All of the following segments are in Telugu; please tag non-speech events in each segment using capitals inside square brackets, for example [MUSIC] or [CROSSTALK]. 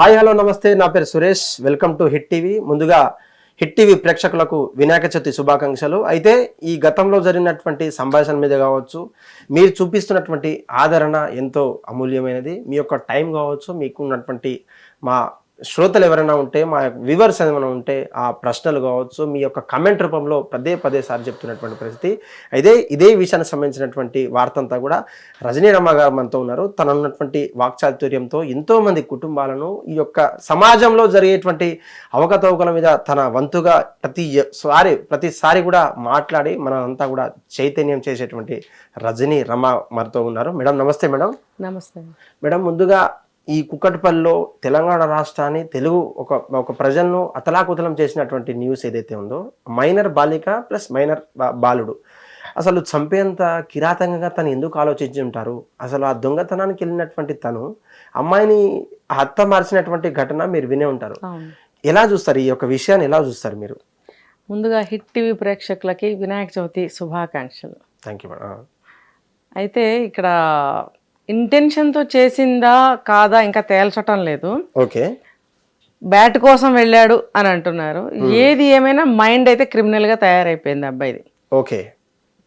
హాయ్ హలో నమస్తే. నా పేరు Suresh. Welcome to Hit TV. ముందుగా హిట్ టీవీ ప్రేక్షకులకు వినాయక చవితి శుభాకాంక్షలు. అయితే ఈ గతంలో జరిగినటువంటి సంభాషణ మీద కావచ్చు మీరు చూపిస్తున్నటువంటి ఆదరణ ఎంతో అమూల్యమైనది. మీ యొక్క టైం కావచ్చు మీకున్నటువంటి మా శ్రోతలు ఎవరైనా ఉంటే మా వివర్స్ ఏమైనా ఉంటే ఆ ప్రశ్నలు కావచ్చు మీ యొక్క కమెంట్ రూపంలో పదే పదే సారి చెప్తున్నటువంటి పరిస్థితి. అయితే ఇదే విషయానికి సంబంధించినటువంటి వార్త అంతా కూడా రజనీ రమ్మ గారు మనతో ఉన్నారు. తన ఉన్నటువంటి వాక్చాతుర్యంతో ఎంతో మంది కుటుంబాలను ఈ యొక్క సమాజంలో జరిగేటువంటి అవకతవకల మీద తన వంతుగా ప్రతి సారి ప్రతిసారి కూడా మాట్లాడి మనంతా కూడా చైతన్యం చేసేటువంటి రజనీ రమ మనతో ఉన్నారు. మేడం నమస్తే మేడం. నమస్తే. మేడం ముందుగా ఈ కుక్కటిపల్లిలో తెలంగాణ రాష్ట్రాన్ని తెలుగు ఒక ఒక ప్రజలను అతలాకుతలం చేసినటువంటి న్యూస్ ఏదైతే ఉందో మైనర్ బాలిక ప్లస్ మైనర్ బాలుడు. అసలు చంపేంత కిరాతకంగా తను ఎందుకు ఆలోచించి ఉంటారు? అసలు ఆ దొంగతనానికి వెళ్ళినటువంటి తను అమ్మాయిని హత్త మార్చినటువంటి ఘటన మీరు వినే ఉంటారు. ఎలా చూస్తారు? ఈ యొక్క విషయాన్ని ఎలా చూస్తారు మీరు? ముందుగా హిట్ టీవీ ప్రేక్షకులకి వినాయక చవితి శుభాకాంక్షలు. థ్యాంక్ యూ మేడం అయితే ఇక్కడ ఇంటెన్షన్తో చేసిందా కాదా ఇంకా తేల్చటం లేదు. ఓకే. బ్యాట్ కోసం వెళ్ళాడు అని అంటున్నారు. ఏది ఏమైనా మైండ్ అయితే క్రిమినల్గా తయారైపోయింది అబ్బాయిది. ఓకే.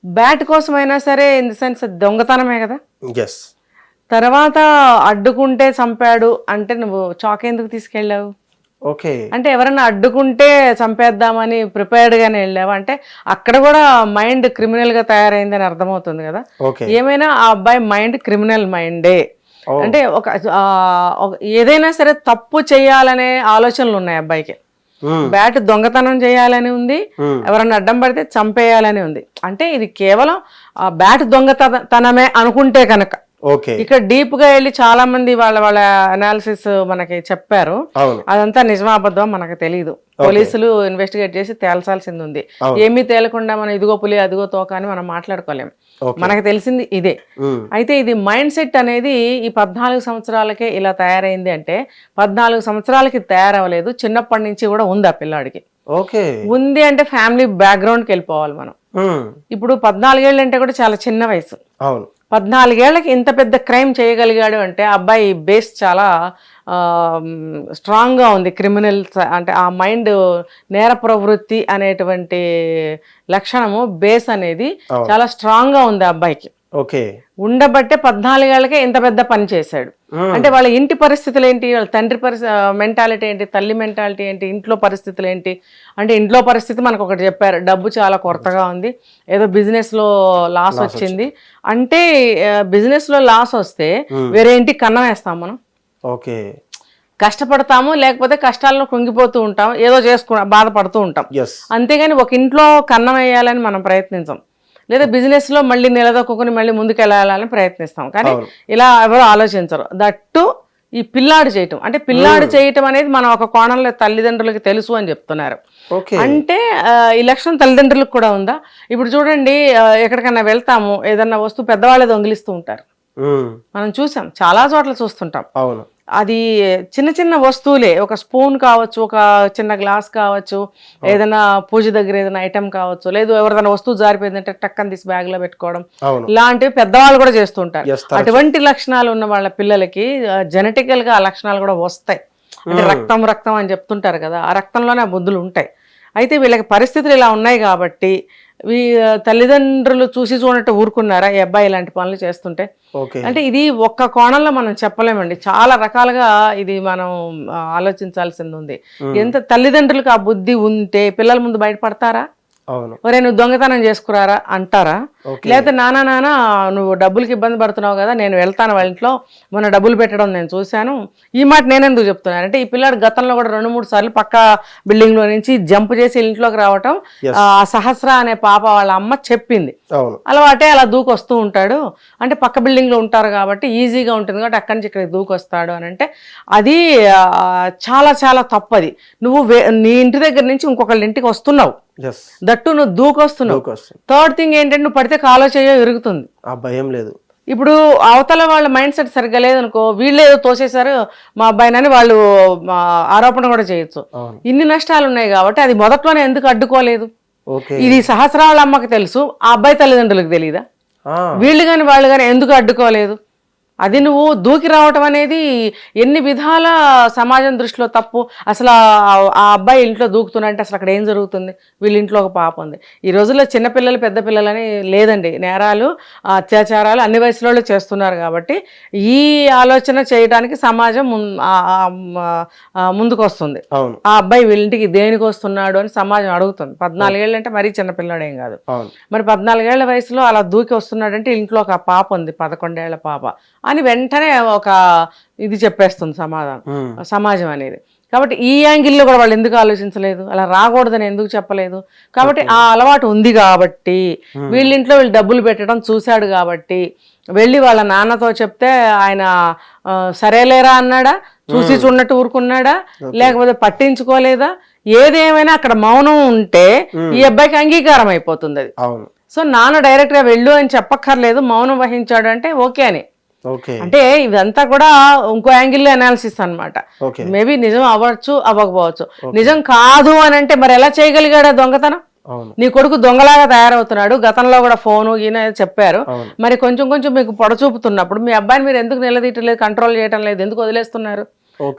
బ్యాట్ కోసమైనా సరే ఇన్ ది సెన్స్ దొంగతనమే కదా. ఎస్ తర్వాత అడ్డుకుంటే చంపాడు అంటే నువ్వు చాక్ ఎందుకు తీసుకెళ్ళావు? ఓకే. అంటే ఎవరైనా అడ్డుకుంటే చంపేద్దామని ప్రిపేర్డ్ గానే వెళ్ళావా? అంటే అక్కడ కూడా మైండ్ క్రిమినల్గా తయారైందని అర్థమవుతుంది కదా. ఏమైనా ఆ అబ్బాయి మైండ్ క్రిమినల్ మైండే. అంటే ఒక ఏదైనా సరే తప్పు చేయాలనే ఆలోచనలు ఉన్నాయి అబ్బాయికి. బ్యాట్ దొంగతనం చేయాలని ఉంది. ఎవరన్నా అడ్డం పడితే చంపేయాలని ఉంది. అంటే ఇది కేవలం ఆ బ్యాట్ దొంగతనమే అనుకుంటే కనుక. ఓకే. ఇక్కడ డీప్గా వెళ్ళి చాలా మంది వాళ్ళ వాళ్ళ అనాలిసిస్ మనకి చెప్పారు. అదంతా నిజమా అబద్ధం మనకు తెలియదు పోలీసులు ఇన్వెస్టిగేట్ చేసి తేల్చాల్సింది ఉంది. ఏమీ తేలకుండా మనం ఇదిగో పులి అదిగో తోక అని మనం మాట్లాడుకోలేం. మనకు తెలిసింది ఇదే. అయితే ఇది మైండ్ సెట్ అనేది ఈ పద్నాలుగు సంవత్సరాలకే ఇలా తయారైంది అంటే పద్నాలుగు సంవత్సరాలకి తయారవ్వలేదు. చిన్నప్పటి నుంచి కూడా ఉంది ఆ పిల్లాడికి. ఓకే. ఉంది అంటే ఫ్యామిలీ బ్యాక్గ్రౌండ్కి వెళ్ళిపోవాలి మనం. ఇప్పుడు పద్నాలుగేళ్ళు అంటే కూడా చాలా చిన్న వయసు. అవును. పద్నాలుగేళ్ళకి ఇంత పెద్ద క్రైమ్ చేయగలిగాడు అంటే అబ్బాయి బేస్ చాలా స్ట్రాంగ్గా ఉంది క్రిమినల్ అంటే ఆ మైండ్ నేర ప్రవృత్తి అనేటువంటి లక్షణము బేస్ అనేది. చాలా స్ట్రాంగ్గా ఉంది అబ్బాయికి ఓకే. ఉండబట్టే పద్నాలుగేళ్ళకే ఇంత పెద్ద పని చేశాడు. అంటే వాళ్ళ ఇంటి పరిస్థితులు ఏంటి? వాళ్ళ తండ్రి పరిస్థితి మెంటాలిటీ ఏంటి? తల్లి మెంటాలిటీ ఏంటి? ఇంట్లో పరిస్థితులు ఏంటి? అంటే ఇంట్లో పరిస్థితి మనకు ఒకటి చెప్పారు. డబ్బు చాలా కొరతగా ఉంది. ఏదో business లో లాస్ వచ్చింది. అంటే బిజినెస్లో లాస్ వస్తే వేరే ఇంటికి కన్నం వేస్తాం మనం. ఓకే. కష్టపడతాము లేకపోతే కష్టాల్లో కుంగిపోతూ ఉంటాం. ఏదో చేసుకు బాధపడుతూ ఉంటాం. అంతేగాని ఒక ఇంట్లో కన్నం వేయాలని మనం ప్రయత్నించాం. లేదా business లో మళ్ళీ నిలదొక్కుని మళ్ళీ ముందుకు వెళ్ళాలని ప్రయత్నిస్తాం. కానీ. ఇలా ఎవరు ఆలోచించరు. దట్టు ఈ పిల్లాడు చేయటం. అంటే పిల్లాడు చేయటం అనేది మనం ఒక కోణంలో తల్లిదండ్రులకి తెలుసు అని చెప్తున్నారు. అంటే ఈ లక్షణం తల్లిదండ్రులకు కూడా ఉందా? ఇప్పుడు చూడండి ఎక్కడికైనా వెళ్తాము ఏదన్నా వస్తువు పెద్దవాళ్ళే దొంగిలిస్తూ ఉంటారు. మనం చూసాం చాలా చోట్ల చూస్తుంటాం. అవును. అది చిన్న చిన్న వస్తువులే. ఒక స్పూన్ కావచ్చు ఒక చిన్న గ్లాస్ కావచ్చు ఏదైనా పూజ దగ్గర ఏదైనా ఐటెం కావచ్చు లేదు ఎవరిదైనా వస్తువు జారిపోయిందంటే టక్కని తీసి బ్యాగ్లో పెట్టుకోవడం ఇలాంటివి పెద్దవాళ్ళు కూడా చేస్తుంటారు. అటువంటి లక్షణాలు ఉన్న వాళ్ళ పిల్లలకి జెనెటికల్గా ఆ లక్షణాలు కూడా వస్తాయి. అంటే రక్తం రక్తం అని చెప్తుంటారు కదా ఆ రక్తంలోనే ఆ బుద్ధులు ఉంటాయి. అయితే వీళ్ళకి పరిస్థితులు ఇలా ఉన్నాయి కాబట్టి తల్లిదండ్రులు చూసి చూడట్టు ఊరుకున్నారా? ఈ అబ్బాయి ఇలాంటి పనులు చేస్తుంటే? అంటే ఇది ఒక్క కోణంలో మనం చెప్పలేమండి. చాలా రకాలుగా ఇది మనం ఆలోచించాల్సింది ఉంది. ఎంత తల్లిదండ్రులకు ఆ బుద్ధి ఉంటే పిల్లల ముందు బయటపడతారా? ఒరే నువ్వు దొంగతనం చేసుకురారా? అంటారా? లేకపోతే నానా నాన్న నువ్వు డబ్బులకి ఇబ్బంది పడుతున్నావు కదా నేను వెళ్తాను వాళ్ళ ఇంట్లో. మొన్న డబ్బులు పెట్టడం నేను చూశాను. ఈ మాట నేను ఎందుకు చెప్తున్నాను అంటే ఈ పిల్లాడు గతంలో కూడా రెండు మూడు సార్లు పక్క బిల్డింగ్లో నుంచి జంప్ చేసి ఇంట్లోకి రావటం. ఆ సహస్ర అనే పాప వాళ్ళ అమ్మ చెప్పింది. అలవాటే అలా దూకొస్తూ ఉంటాడు. అంటే పక్క బిల్డింగ్లో ఉంటారు కాబట్టి ఈజీగా ఉంటుంది కాబట్టి అక్కడి నుంచి ఇక్కడికి దూకొస్తాడు అని అంటే అది చాలా చాలా తప్పది. నువ్వు నీ ఇంటి దగ్గర నుంచి ఇంకొకళ్ళ ఇంటికి వస్తున్నావు. దట్టు నువ్వు దూకొస్తున్నావు. థర్డ్ థింగ్ ఏంటంటే నువ్వు పడితే కాలో చేయో ఇరుగుతుంది ఆ భయం లేదు. ఇప్పుడు అవతల వాళ్ళ మైండ్ సెట్ సరిగ్గా లేదనుకో వీళ్ళే ఏదో తోసేశారు మా అబ్బాయినని వాళ్ళు ఆరోపణ కూడా చేయొచ్చు. ఇన్ని నష్టాలు ఉన్నాయి కాబట్టి అది మొదట్లోనే ఎందుకు అడ్డుకోలేదు? ఇది సహస్రాల అమ్మకి తెలుసు ఆ అబ్బాయి తల్లిదండ్రులకు తెలియదా వీళ్ళు కానీ వాళ్ళు కానీ ఎందుకు అడ్డుకోలేదు? అది నువ్వు దూకి రావటం అనేది ఎన్ని విధాల సమాజం దృష్టిలో తప్పు? అసలు ఆ- అబ్బాయి ఇంట్లో దూకుతున్నంటే అసలు అక్కడ ఏం జరుగుతుంది? వీళ్ళ ఇంట్లో ఒక పాప ఉంది. ఈ రోజుల్లో చిన్నపిల్లలు పెద్ద పిల్లలని లేదండి. నేరాలు అత్యాచారాలు అన్ని వయసులో చేస్తున్నారు కాబట్టి ఈ ఆలోచన చేయడానికి సమాజం ముం- ఆ- అబ్బాయి వీళ్ళింటికి దేనికి వస్తున్నాడు అని సమాజం అడుగుతుంది. పద్నాలుగేళ్ళు అంటే మరీ చిన్నపిల్లాడేం కాదు. మరి పద్నాలుగేళ్ళ వయసులో అలా దూకి వస్తున్నాడంటే ఇంట్లో ఒక పాప ఉంది పదకొండేళ్ళ పాప. అని వెంటనే ఒక ఇది చెప్పేస్తుంది సమాధానం సమాజం అనేది. కాబట్టి ఈ యాంగిల్లో కూడా వాళ్ళు ఎందుకు ఆలోచించలేదు? అలా రాకూడదని ఎందుకు చెప్పలేదు? కాబట్టి ఆ అలవాటు ఉంది కాబట్టి వీళ్ళింట్లో వీళ్ళు డబ్బులు పెట్టడం చూశాడు కాబట్టి వెళ్ళి వాళ్ళ నాన్నతో చెప్తే ఆయన సరేలేరా అన్నాడా? చూసి చూడనట్టు ఊరుకున్నాడా? లేకపోతే పట్టించుకోలేదా? ఏదేమైనా అక్కడ మౌనం ఉంటే ఈ అబ్బాయికి అంగీకారం అయిపోతుంది అది. సో నాన్న డైరెక్ట్గా వెళ్ళు అని చెప్పక్కర్లేదు మౌనం వహించాడు అంటే ఓకే అని. అంటే ఇదంతా కూడా ఇంకో యాంగిల్లో అనాలిసిస్ అన్నమాట. ఓకే మేబీ నిజం అవ్వచ్చు అవ్వకపోవచ్చు. నిజం కాదు అని అంటే మరి ఎలా చేయగలిగాడా దొంగతనం? నీ కొడుకు దొంగలాగా తయారవుతున్నాడు గతంలో కూడా ఫోను ఈయన చెప్పారు. మరి కొంచెం కొంచెం మీకు పొడచూపుతున్నప్పుడు మీ అబ్బాయిని మీరు ఎందుకు నిలదీయట్లేదు కంట్రోల్ చేయటం లేదు ఎందుకు వదిలేస్తున్నారు?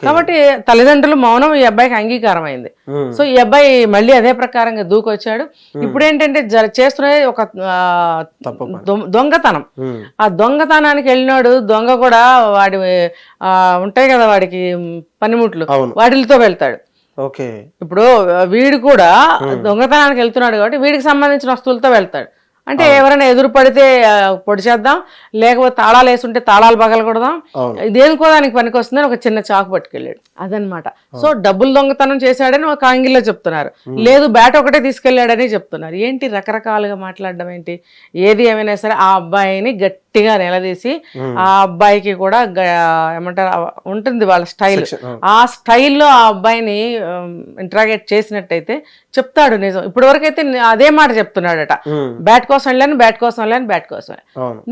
కాబట్టి తల్లిదండ్రులు మౌనం ఈ అబ్బాయికి అంగీకారం అయింది సో ఈ అబ్బాయి మళ్ళీ అదే ప్రకారంగా దూకొచ్చాడు. ఇప్పుడు ఏంటంటే చేస్తున్నది ఒక దొంగతనం. ఆ. దొంగతనానికి వెళ్ళినాడు దొంగ కూడా వాడి ఆ, ఉంటాయి కదా వాడికి పనిముట్లు. వాటిలతో వెళ్తాడు. ఓకే. ఇప్పుడు వీడు కూడా దొంగతనానికి వెళ్తున్నాడు కాబట్టి వీడికి సంబంధించిన వస్తువులతో వెళ్తాడు. అంటే ఎవరైనా ఎదురు పడితే ఆ, పొడి చేద్దాం లేకపోతే తాళాలు వేసుంటే తాళాలు పగలకూడదాం అవును. దేనికో దానికి పనికి వస్తుందని ఒక చిన్న చాకు పట్టుకెళ్ళాడు. అదనమాట. సో డబ్బులు దొంగతనం చేశాడని ఒక ఆంగిల్లో చెప్తున్నారు. లేదు బ్యాట్ ఒకటే తీసుకెళ్ళాడని చెప్తున్నారు. ఏంటి రకరకాలుగా మాట్లాడడం ఏంటి? ఏది ఏమైనా సరే ఆ అబ్బాయిని గట్టిగా నిలదీసి ఆ అబ్బాయికి కూడా ఏమంటారు ఉంటుంది వాళ్ళ స్టైల్. ఆ. స్టైల్లో ఆ అబ్బాయిని ఇంట్రాగేట్ చేసినట్టయితే చెప్తాడు నిజం. ఇప్పటి వరకు అయితే అదే మాట చెప్తున్నాడట. బ్యాట్ కోసం వెళ్ళాను బ్యాట్ కోసం వెళ్ళాను బ్యాట్ కోసం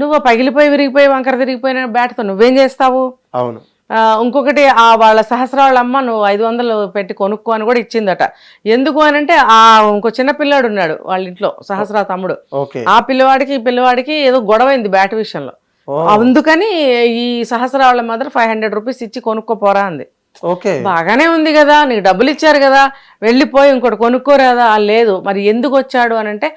నువ్వు పగిలిపోయి విరిగిపోయి వంకర తిరిగిపోయిన బ్యాట్తో నువ్వేం చేస్తావు? అవును. ఇంకొకటి ఆ వాళ్ళ సహస్రాల అమ్మ నువ్వు ఐదు వందలు పెట్టి కొనుక్కో అని కూడా ఇచ్చిందట. ఎందుకు అని అంటే ఆ ఇంకో చిన్న పిల్లాడు ఉన్నాడు వాళ్ళ ఇంట్లో సహస్రా తమ్ముడు. ఆ పిల్లవాడికి ఈ పిల్లవాడికి ఏదో గొడవైంది బ్యాట్ విషయంలో. అందుకని ఈ సహస్రాల మదర్ ఫైవ్ హండ్రెడ్ రూపీస్ ఇచ్చి కొనుక్కోపోరా అంది. ఓకే. బాగానే ఉంది కదా నీకు డబ్బులు ఇచ్చారు కదా వెళ్ళిపోయి ఇంకోటి కొనుక్కోరాదా? "ఆ, లేదు. మరి ఎందుకు వచ్చాడు అని అంటే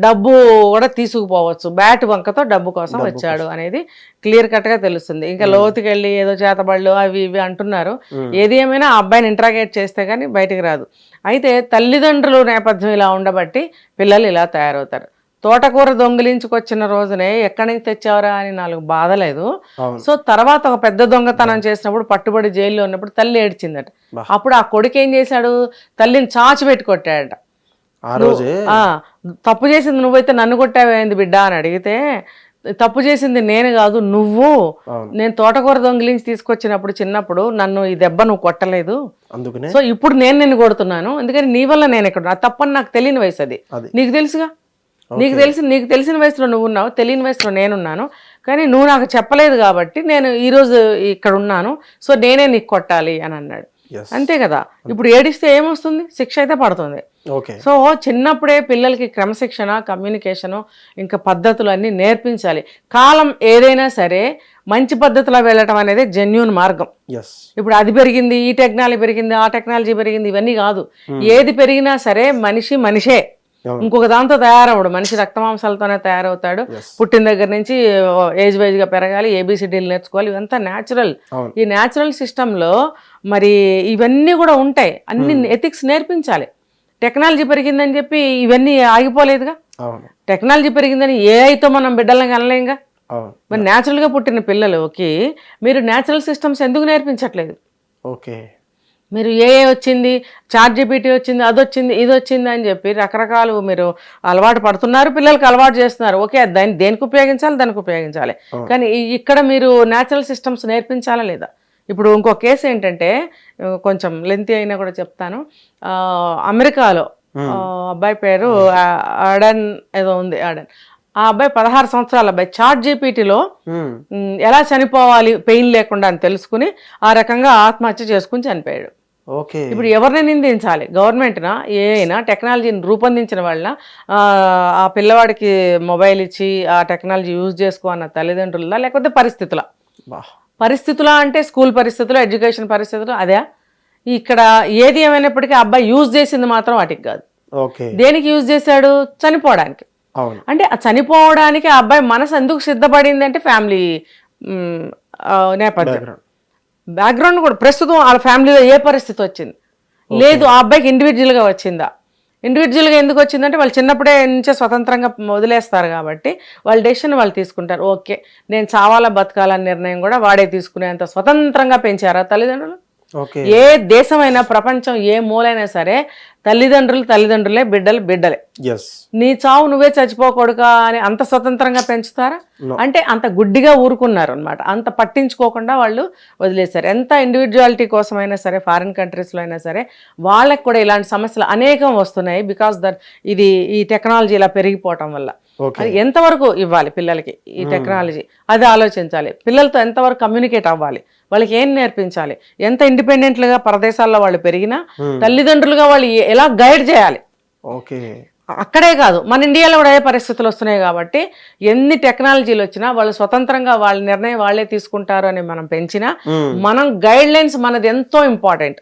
డబ్బు కూడా తీసుకుపోవచ్చు. బ్యాట్ వంకతో డబ్బు కోసం వచ్చాడు అనేది క్లియర్ కట్గా తెలుస్తుంది. ఇంకా లోతుకి వెళ్ళి ఏదో చేతబళ్ళు అవి ఇవి అంటున్నారు. ఏది ఏమైనా ఆ అబ్బాయిని ఇంట్రాగేట్ చేస్తే కానీ బయటికి రాదు. అయితే తల్లిదండ్రులు నేపథ్యం ఇలా ఉండబట్టి పిల్లలు ఇలా తయారవుతారు. తోటకూర దొంగిలించుకొచ్చిన రోజునే ఎక్కడి నుంచి తెచ్చావరా అని నాలుగు బాధలేదు సో తర్వాత ఒక పెద్ద దొంగతనం చేసినప్పుడు పట్టుబడి జైల్లో ఉన్నప్పుడు తల్లి ఏడ్చిందట. అప్పుడు ఆ కొడుకు ఏం చేశాడు? తల్లిని చాచి పెట్టి కొట్టాడట. ఆ రోజే? ఆ, తప్పు చేసింది నువ్వైతే నన్ను కొట్టావేంది బిడ్డ అని అడిగితే తప్పు చేసింది నేను కాదు నువ్వు. నేను తోటకూర దొంగిలించి తీసుకొచ్చినప్పుడు చిన్నప్పుడు నన్ను ఈ దెబ్బ నువ్వు కొట్టలేదు. సో ఇప్పుడు నేను నిన్ను కొడుతున్నాను. ఎందుకని నీ వల్ల నేను ఇక్కడ ఆ తప్పని నాకు తెలియని వయసు అది. నీకు తెలుసుగా? నీకు తెలిసి నీకు తెలిసిన వయసులో నువ్వు ఉన్నావు తెలియని వయసులో నేనున్నాను. కానీ నువ్వు నాకు చెప్పలేదు కాబట్టి నేను ఈరోజు ఇక్కడ ఉన్నాను సో నేనే నీకు కొట్టాలి అని అన్నాడు. అంతే కదా? ఇప్పుడు ఏడిస్తే ఏమొస్తుంది? శిక్ష అయితే పడుతుంది. ఓకే. సో చిన్నప్పుడే పిల్లలకి క్రమశిక్షణ కమ్యూనికేషను ఇంకా పద్ధతులు అన్నీ నేర్పించాలి. కాలం ఏదైనా సరే మంచి పద్ధతిలో వెళ్ళటం అనేది జెన్యున్ మార్గం. ఇప్పుడు అది పెరిగింది ఈ టెక్నాలజీ పెరిగింది ఆ టెక్నాలజీ పెరిగింది ఇవన్నీ కాదు. ఏది పెరిగినా సరే మనిషి మనిషే. ఇంకొక దాంతో తయారవడు మనిషి రక్తమాంసాలతోనే తయారవుతాడు. పుట్టిన దగ్గర నుంచి ఏజ్ వైజ్గా పెరగాలి ఏబిసిడీలు నేర్చుకోవాలి ఇవంతా న్యాచురల్ ఈ న్యాచురల్ సిస్టంలో మరి ఇవన్నీ కూడా ఉంటాయి. అన్ని ఎథిక్స్ నేర్పించాలి. టెక్నాలజీ పెరిగిందని చెప్పి ఇవన్నీ ఆగిపోలేదుగా? టెక్నాలజీ పెరిగిందని ఏఐతో మనం బిడ్డలను కనలేంగా? మరి న్యాచురల్గా పుట్టిన పిల్లలకి మీరు న్యాచురల్ సిస్టమ్స్ ఎందుకు నేర్పించట్లేదు? ఓకే. మీరు ఏ ఏ వచ్చింది జీపీటీ వచ్చింది అది వచ్చింది ఇది వచ్చింది అని చెప్పి రకరకాలు మీరు అలవాటు పడుతున్నారు పిల్లలకి అలవాటు చేస్తున్నారు. ఓకే దాన్ని దేనికి ఉపయోగించాలి దానికి ఉపయోగించాలి. కానీ ఇక్కడ మీరు న్యాచురల్ సిస్టమ్స్ నేర్పించాలా లేదా? ఇప్పుడు ఇంకో కేసు ఏంటంటే కొంచెం లెంతీ అయినా కూడా చెప్తాను. అమెరికాలో అబ్బాయి పేరు ఆడన్ ఏదో ఉంది ఆడన్. ఆ అబ్బాయి పదహారు సంవత్సరాల అబ్బాయి. చాట్ జీపీటీలో ఎలా చనిపోవాలి పెయిన్ లేకుండా అని తెలుసుకుని ఆ రకంగా ఆత్మహత్య చేసుకుని చనిపోయాడు. ఓకే. ఇప్పుడు ఎవరిని నిందించాలి? గవర్నమెంట్నా ఏ అయినా టెక్నాలజీని రూపొందించిన వాళ్ళ ఆ పిల్లవాడికి మొబైల్ ఇచ్చి ఆ టెక్నాలజీ యూజ్ చేసుకో అన్న తల్లిదండ్రులదా లేకపోతే పరిస్థితుల? పరిస్థితులు అంటే స్కూల్ పరిస్థితులు ఎడ్యుకేషన్ పరిస్థితులు అదే? ఇక్కడ ఏది ఏమైనప్పటికీ ఆ అబ్బాయి యూజ్ చేసింది మాత్రం వాటికి కాదు. దేనికి యూజ్ చేశాడు? చనిపోవడానికి. అంటే చనిపోవడానికి ఆ అబ్బాయి మనసు ఎందుకు సిద్ధపడింది అంటే ఫ్యామిలీ నేపథ్యం. బ్యాక్గ్రౌండ్ కూడా ప్రస్తుతం వాళ్ళ ఫ్యామిలీలో ఏ పరిస్థితి వచ్చింది? లేదు ఆ అబ్బాయికి ఇండివిజువల్గా వచ్చిందా? ఇండివిజువల్గా ఎందుకు వచ్చిందంటే వాళ్ళు చిన్నప్పుడే నుంచే స్వతంత్రంగా వదిలేస్తారు కాబట్టి వాళ్ళ డెసిషన్ వాళ్ళు తీసుకుంటారు. ఓకే నేను చావాలా బతకాలన్న నిర్ణయం కూడా వాడే తీసుకునేంత స్వతంత్రంగా పెంచారా తల్లిదండ్రులు? ఏ దేశమైనా ప్రపంచం ఏ మూలైనా సరే తల్లిదండ్రులు తల్లిదండ్రులే బిడ్డలు బిడ్డలే. నీ చావు నువ్వే చచ్చిపోకూడగా అని అంత స్వతంత్రంగా పెంచుతారా. అంటే అంత గుడ్డిగా ఊరుకున్నారు అనమాట అంత పట్టించుకోకుండా వాళ్ళు వదిలేశారు. ఎంత ఇండివిజువాలిటీ కోసమైనా సరే ఫారిన్ కంట్రీస్లో అయినా సరే వాళ్ళకి కూడా ఇలాంటి సమస్యలు అనేకం వస్తున్నాయి బికాస్ దట్ ఇది ఈ టెక్నాలజీ ఇలా పెరిగిపోవటం వల్ల. అది ఎంతవరకు ఇవ్వాలి పిల్లలకి ఈ టెక్నాలజీ అది ఆలోచించాలి. పిల్లలతో ఎంతవరకు కమ్యూనికేట్ అవ్వాలి? వాళ్ళకి ఏం నేర్పించాలి? ఎంత ఇండిపెండెంట్లుగా ప్రదేశాల్లో వాళ్ళు పెరిగినా తల్లిదండ్రులుగా వాళ్ళు ఎలా గైడ్ చేయాలి? ఓకే. అక్కడే కాదు మన ఇండియాలో కూడా ఏ పరిస్థితులు వస్తున్నాయి కాబట్టి ఎన్ని టెక్నాలజీలు వచ్చినా వాళ్ళు స్వతంత్రంగా వాళ్ళ నిర్ణయం వాళ్ళే తీసుకుంటారు అని మనం పెంచినా మ్మ్. మనం గైడ్ లైన్స్ మనది ఎంతో ఇంపార్టెంట్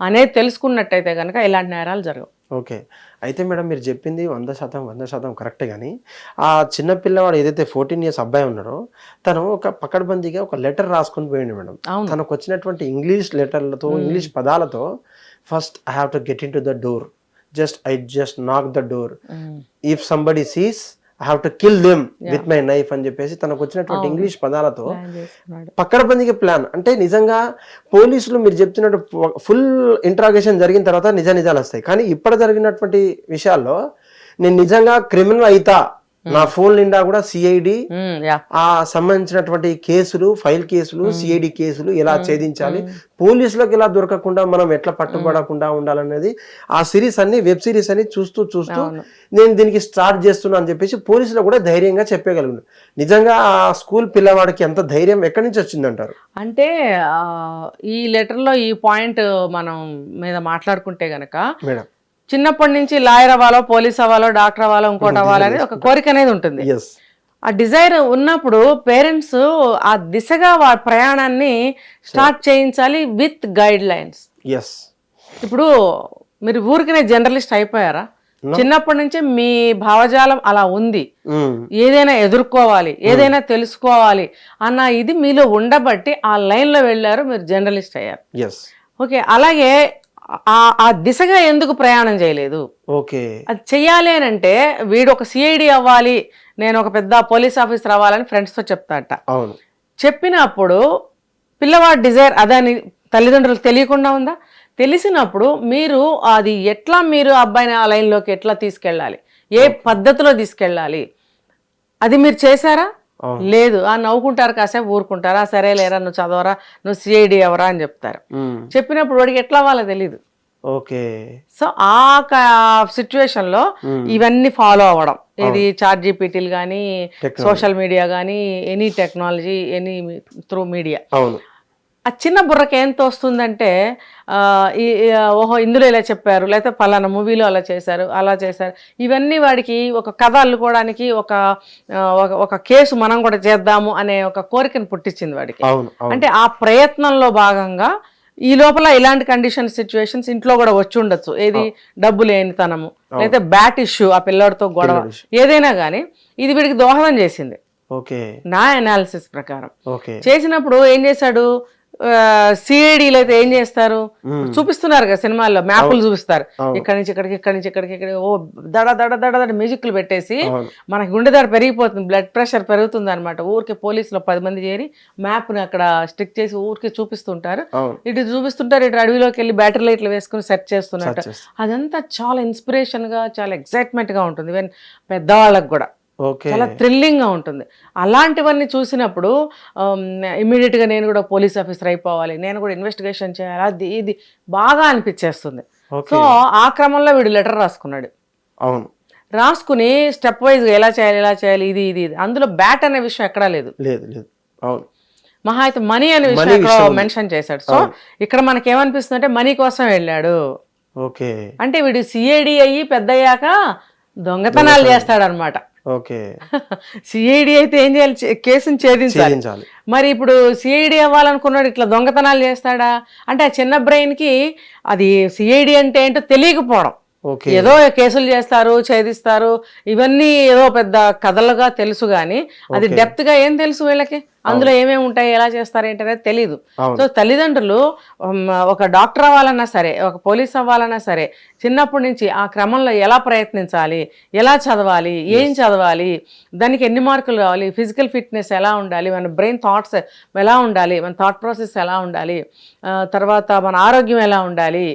అనేది తెలుసుకున్నట్టయితే కనుక ఇలాంటి నేరాలు జరగవు. ఓకే. అయితే మేడం మీరు చెప్పింది వంద శాతం వంద శాతం కరెక్టే కానీ ఆ చిన్న పిల్లవాడు ఏదైతే ఫోర్టీన్ ఇయర్స్ అబ్బాయి ఉన్నాడో తను ఒక పకడ్బందీగా ఒక లెటర్ రాసుకొని పోయిండు మేడం. తనకు వచ్చినటువంటి ఇంగ్లీష్ లెటర్లతో ఇంగ్లీష్ పదాలతో first I have to get in to the door. Just I just knock the door. If somebody sees have to kill them with my knife అని చెప్పేసి తనకు వచ్చినటువంటి ఇంగ్లీష్ పదాలతో చేసుకున్నాడు. పక్కడబందికి ప్లాన్ అంటే నిజంగా పోలీసులు మీరు చెప్తున్నట్టు ఫుల్ ఇంట్రాగేషన్ జరిగిన తర్వాత నిజ నిజాలు వస్తాయి. కానీ ఇప్పుడు జరిగినటువంటి విషయాల్లో నేను నిజంగా క్రిమినల్ అయితా నా ఫోన్ నిండా కూడా సిఐడి యా ఆ సంబంధించినటువంటి కేసులు ఫైల్ కేసులు సిఐడి కేసులు ఎలా ఛేదించాలి పోలీసులకు ఎలా దొరకకుండా మనం ఎట్లా పట్టుబడకుండా ఉండాలనేది ఆ సిరీస్ అన్ని వెబ్ సిరీస్ అని చూస్తూ చూస్తూ నేను దీనికి స్టార్ట్ చేస్తున్నా అని చెప్పేసి పోలీసులు కూడా ధైర్యంగా చెప్పగలను. నిజంగా ఆ స్కూల్ పిల్లవాడికి ఎంత ధైర్యం ఎక్కడి నుంచి వచ్చిందంటారు? అంటే ఈ లెటర్లో ఈ పాయింట్ మనం మీద మాట్లాడుకుంటే గనక మేడం. చిన్నప్పటి నుంచి లాయర్ అవ్వాలో పోలీస్ అవ్వాలో డాక్టర్ అవ్వాలో ఇంకోటి అవ్వాలో అనేది ఒక కోరిక అనేది ఉంటుంది. ఆ డిజైర్ ఉన్నప్పుడు పేరెంట్స్ ఆ దిశగా వాళ్ళ ప్రయాణాన్ని స్టార్ట్ చేయించాలి విత్ గైడ్ లైన్స్ ఎస్ ఇప్పుడు మీరు ఊరికనే జర్నలిస్ట్ అయిపోయారా? చిన్నప్పటి నుంచి మీ భావజాలం అలా ఉంది. ఏదైనా ఎదుర్కోవాలి ఏదైనా తెలుసుకోవాలి అన్న ఇది మీలో ఉండబట్టి ఆ లైన్లో వెళ్ళారు మీరు జర్నలిస్ట్ అయ్యారు. ఓకే అలాగే ఆ ఆ దిశగా ఎందుకు ప్రయాణం చేయలేదు? ఓకే. అది చెయ్యాలి అని అంటే వీడు ఒక సిఐడి అవ్వాలి నేను ఒక పెద్ద పోలీస్ ఆఫీసర్ అవ్వాలని ఫ్రెండ్స్తో చెప్తాట. అవును. చెప్పినప్పుడు పిల్లవాడి డిజైర్ అదని తల్లిదండ్రులకు తెలియకుండా ఉందా? తెలిసినప్పుడు మీరు అది ఎట్లా మీరు అబ్బాయిని ఆ లైన్లోకి ఎట్లా తీసుకెళ్ళాలి? ఏ పద్ధతిలో తీసుకెళ్ళాలి? అది మీరు చేశారా. లేదు. ఆ నవ్వుకుంటారు కాసేపు ఊరుకుంటారా. సరే లేరా నువ్వు చదవరా నువ్వు సిఐడి ఎవరా అని చెప్తారు. చెప్పినప్పుడు వాడికి ఎట్లా అవ్వాలో తెలియదు ఓకే. సో ఆ సిచ్యువేషన్లో ఇవన్నీ ఫాలో అవ్వడం. ఇది చాట్ జీపీటీలు కానీ సోషల్ మీడియా కానీ any technology any through media. ఆ చిన్న బుర్రకి ఏం తోస్తుందంటే ఆ, ఈ ఓహో ఇందులో ఇలా చెప్పారు లేకపోతే పలానా మూవీలో అలా చేశారు అలా చేశారు. ఇవన్నీ వాడికి ఒక కథ అల్లుకోవడానికి ఒక ఒక- కేసు మనం కూడా చేద్దాము అనే ఒక కోరికను పుట్టించింది వాడికి. అంటే ఆ ప్రయత్నంలో భాగంగా ఈ లోపల ఇలాంటి కండిషన్ సిచ్యువేషన్స్ ఇంట్లో కూడా వచ్చి ఉండొచ్చు. ఏది? డబ్బు లేనితనము లేదా బ్యాట్ ఇష్యూ ఆ పిల్లోడితో గొడవ. ఏదైనా కానీ ఇది వీడికి దోహదం చేసింది. ఓకే. నా అనాలిసిస్ ప్రకారం. ఓకే. చేసినప్పుడు ఏం చేశాడు? సిఐడీలు అయితే ఏం చేస్తారు? చూపిస్తున్నారు కదా సినిమాల్లో మ్యాపులు చూపిస్తారు. ఇక్కడి నుంచి ఇక్కడికి ఇక్కడి నుంచి ఇక్కడికి ఇక్కడ ఓ దడ దడ దడ దడ మ్యూజిక్లు పెట్టేసి. మనకి గుండె దడ పెరిగిపోతుంది బ్లడ్ ప్రెషర్ పెరుగుతుంది అనమాట ఊరికే పోలీసులో పది మంది చేరి మ్యాప్ని అక్కడ స్టిక్ చేసి ఊరికే చూపిస్తుంటారు. ఇటు చూపిస్తుంటారు ఇటు అడవిలోకి వెళ్ళి బ్యాటరీ లైట్లు వేసుకుని సెర్చ్ చేస్తున్నట్టు. అదంతా చాలా ఇన్స్పిరేషన్గా చాలా ఎక్సైట్మెంట్గా ఉంటుంది. ఈవెన్ పెద్దవాళ్ళకి కూడా. చాలా థ్రిల్లింగ్గా ఉంటుంది. అలాంటివన్నీ చూసినప్పుడు ఇమీడియట్గా నేను కూడా పోలీస్ ఆఫీసర్ అయిపోవాలి నేను కూడా ఇన్వెస్టిగేషన్ చేయాలి అది ఇది బాగా అనిపించేస్తుంది. సో ఆ క్రమంలో వీడు లెటర్ రాసుకున్నాడు. అవును. రాసుకుని స్టెప్ వైజ్ ఎలా చేయాలి ఎలా చేయాలి ఇది ఇది ఇది. అందులో బ్యాట్ అనే విషయం ఎక్కడా లేదు. లేదు లేదు. అవును. మహా అయితే మనీ అనే విషయం ఎక్కడో. మెన్షన్ చేశాడు. సో ఇక్కడ మనకి ఏమనిపిస్తుంది అంటే మనీ కోసం వెళ్ళాడు. ఓకే. అంటే వీడు సిఐడి అయ్యి పెద్దయ్యాక దొంగతనాలు చేస్తాడు అనమాట ఓకే. [LAUGHS] సిఐడి అయితే ఏం చేయాలి? కేసుని ఛేదించాలి. మరి ఇప్పుడు సిఐడి అవ్వాలనుకున్నాడు ఇట్లా దొంగతనాలు చేస్తాడా? అంటే ఆ చిన్న బ్రెయిన్కి అది సిఐడి అంటే ఏంటో తెలియకపోవడం. ఏదో కేసులు చేస్తారు ఛేదిస్తారు ఇవన్నీ ఏదో పెద్ద కథలుగా తెలుసు కానీ అది. డెప్త్గా ఏం తెలుసు వీళ్ళకి? అందులో ఏమేమి ఉంటాయి ఎలా చేస్తారు ఏంటి అనేది తెలియదు. సో తల్లిదండ్రులు ఒక డాక్టర్ అవ్వాలన్నా సరే ఒక పోలీస్ అవ్వాలన్నా సరే చిన్నప్పటి నుంచి ఆ క్రమంలో ఎలా ప్రయత్నించాలి ఎలా చదవాలి ఏం చదవాలి దానికి ఎన్ని మార్కులు కావాలి ఫిజికల్ ఫిట్నెస్ ఎలా ఉండాలి మన బ్రెయిన్ థాట్స్ ఎలా ఉండాలి మన థాట్ ప్రాసెస్ ఎలా ఉండాలి తర్వాత మన ఆరోగ్యం ఎలా ఉండాలి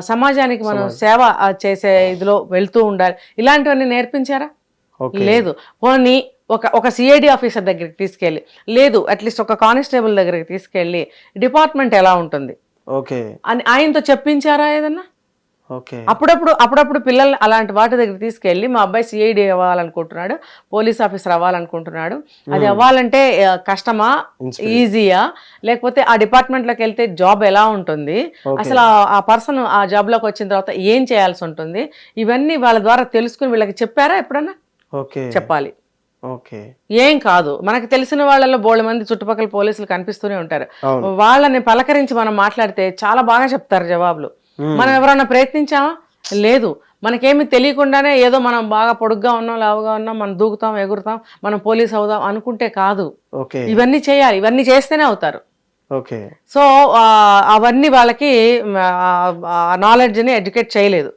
సమాజానికి మనం సేవ చేసే ఇదిలో వెళ్తూ ఉండాలి. ఇలాంటివన్నీ నేర్పించారా? లేదు. పోనీ ఒక ఒక సిఐడి ఆఫీసర్ దగ్గరికి తీసుకెళ్ళి లేదు అట్లీస్ట్ ఒక కానిస్టేబుల్ దగ్గరికి తీసుకెళ్ళి డిపార్ట్మెంట్ ఎలా ఉంటుంది? ఓకే. అని ఆయనతో చెప్పించారా ఏదన్నా? అప్పుడప్పుడు అప్పుడప్పుడు పిల్లలు అలాంటి వాటి దగ్గర తీసుకెళ్ళి మా అబ్బాయి సిఐడి అవ్వాలనుకుంటున్నాడు పోలీస్ ఆఫీసర్ అవ్వాలనుకుంటున్నాడు. అది అవ్వాలంటే కష్టమా. ఈజీయా? లేకపోతే ఆ డిపార్ట్మెంట్లోకి వెళ్తే జాబ్ ఎలా ఉంటుంది. అసలు ఆ- పర్సన్ ఆ జాబ్లోకి వచ్చిన తర్వాత ఏం చేయాల్సి ఉంటుంది? ఇవన్నీ వాళ్ళ ద్వారా తెలుసుకుని వీళ్ళకి చెప్పారా ఎప్పుడన్నా? ఓకే. చెప్పాలి. ఓకే. ఏం కాదు. మనకు తెలిసిన వాళ్ళలో బోళ్ళ మంది చుట్టుపక్కల పోలీసులు కనిపిస్తూనే ఉంటారు. వాళ్ళని పలకరించి మనం మాట్లాడితే చాలా బాగా చెప్తారు జవాబులు. మనం ఎవరైనా ప్రయత్నించామా లేదు మనకేమి తెలియకుండానే ఏదో మనం బాగా పొడుగ్గా ఉన్నాం లావుగా ఉన్నాం మనం దూకుతాం ఎగురుతాం మనం పోలీస్ అవుదాం అనుకుంటే కాదు ఇవన్నీ చేయాలి ఇవన్నీ చేస్తేనే అవుతారు ఓకే సో అవన్నీ వాళ్ళకి నాలెడ్జ్ని ఎడ్యుకేట్ చేయలేదు.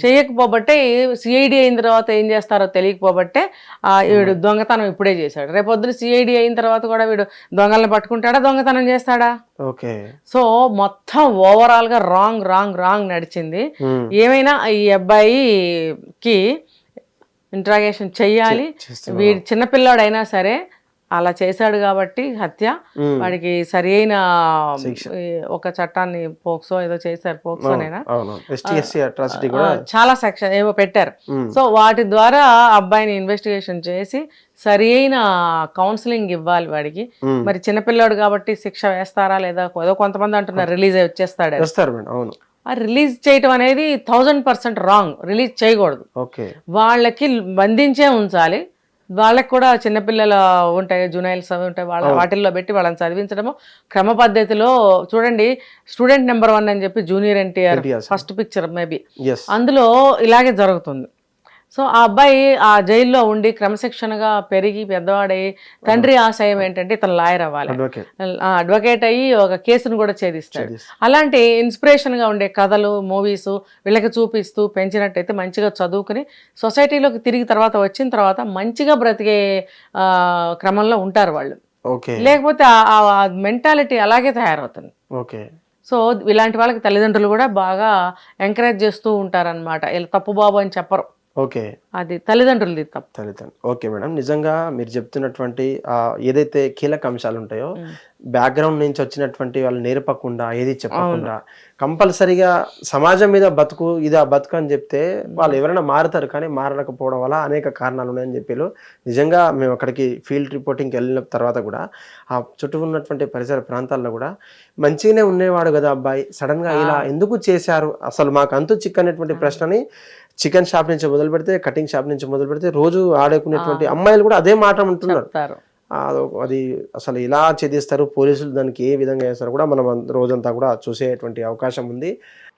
చేయకపోబట్టే సిఐడి అయిన తర్వాత ఏం చేస్తారో తెలియకపోబట్టే ఆ, వీడు దొంగతనం ఇప్పుడే చేశాడు. రేపు పొద్దున సిఐడి అయిన తర్వాత కూడా వీడు దొంగల్ని పట్టుకుంటాడా దొంగతనం చేస్తాడా? ఓకే. సో మొత్తం ఓవరాల్గా రాంగ్ రాంగ్ రాంగ్ నడిచింది. ఏమైనా ఈ అబ్బాయికి ఇంట్రాగేషన్ చెయ్యాలి? వీడి చిన్నపిల్లాడైనా సరే అలా చేశాడు కాబట్టి హత్య. వాడికి సరైన శిక్ష. ఈ ఒక చట్టాన్ని పోక్సో ఏదో చేశారు ఆ, చాలా సెక్షన్ ఏవో పెట్టారు. సో వాటి ద్వారా అబ్బాయిని ఇన్వెస్టిగేషన్ చేసి సరి అయిన కౌన్సిలింగ్ ఇవ్వాలి వాడికి. మరి చిన్నపిల్లాడు కాబట్టి శిక్ష వేస్తారా లేదా? ఏదో కొంతమంది అంటున్నారు రిలీజ్ అయి వచ్చేస్తాడు అవును. ఆ రిలీజ్ చేయటం అనేది థౌజండ్ పర్సెంట్ రాంగ్ రిలీజ్ చేయకూడదు. వాళ్ళకి బంధించే ఉంచాలి. వాళ్ళకి కూడా చిన్నపిల్లలు ఉంటాయి జునైల్స్ అవి ఉంటాయి వాళ్ళ వాటిల్లో పెట్టి వాళ్ళని చదివించడము. క్రమ పద్ధతిలో చూడండి స్టూడెంట్ నెంబర్ వన్ అని చెప్పి junior NTR. First picture maybe. అందులో ఇలాగే జరుగుతుంది. సో ఆ అబ్బాయి ఆ జైల్లో ఉండి క్రమశిక్షణగా పెరిగి పెద్దవాడై తండ్రి ఆశయం ఏంటంటే ఇతను లాయర్ అవ్వాలి. అడ్వకేట్ అడ్వకేట్ అయ్యి ఒక కేసును కూడా ఛేదిస్తాడు. అలాంటి ఇన్స్పిరేషన్గా ఉండే కథలు మూవీస్ వీళ్ళకి చూపిస్తూ పెంచినట్టయితే మంచిగా చదువుకుని సొసైటీలోకి తిరిగి తర్వాత వచ్చిన తర్వాత మంచిగా బ్రతికే క్రమంలో ఉంటారు వాళ్ళు. లేకపోతే ఆ మెంటాలిటీ అలాగే తయారవుతుంది. ఓకే. సో ఇలాంటి వాళ్ళకి తల్లిదండ్రులు కూడా బాగా ఎంకరేజ్ చేస్తూ ఉంటారన్నమాట. ఇలా తప్పు బాబు అని చెప్పరు. ఓకే. అది తల్లిదండ్రులది తప్పు. తల్లిదండ్రులు. Okay madam. నిజంగా మీరు చెప్తున్నటువంటి ఆ, ఏదైతే కీలక అంశాలు ఉంటాయో బ్యాక్గ్రౌండ్ నుంచి వచ్చినటువంటి వాళ్ళు నేర్పకుండా ఏది చెప్పకుండా కంపల్సరీగా సమాజం మీద బతుకు ఇదా బతుకు అని చెప్తే వాళ్ళు ఎవరైనా మారుతారు కానీ మారకపోవడం వల్ల అనేక కారణాలు ఉన్నాయని చెప్పారు నిజంగా మేము అక్కడికి ఫీల్డ్ రిపోర్టింగ్కి వెళ్ళిన తర్వాత కూడా ఆ చుట్టూ ఉన్నటువంటి పరిసర ప్రాంతాల్లో కూడా మంచిగానే ఉండేవాడు కదా అబ్బాయి. సడన్గా ఇలా ఎందుకు చేశారు? అసలు మాకు అంతు చిక్కనటువంటి ప్రశ్నని చికెన్ షాప్ నుంచి మొదలు పెడితే కటింగ్ షాప్ నుంచి మొదలు పెడితే రోజు ఆడుకునేటువంటి అమ్మాయిలు కూడా అదే మాట అంటున్నారు. అది అసలు ఇలా ఛేదిస్తారు పోలీసులు దానికి ఏ విధంగా చేస్తారు కూడా మనం రోజంతా కూడా చూసేటువంటి అవకాశం ఉంది.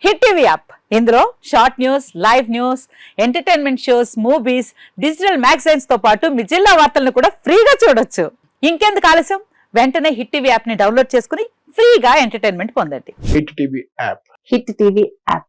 Hit TV app. ఇందులో short news live news entertainment shows movies digital మ్యాగజైన్స్తో పాటు మీ జిల్లా వార్తలను కూడా ఫ్రీగా చూడొచ్చు. ఇంకెందుకు ఆలస్యం? వెంటనే హిట్ టీవీ యాప్ని డౌన్లోడ్ చేసుకుని ఫ్రీగా ఎంటర్టైన్మెంట్ పొందండి. Hit TV app. Hit TV app.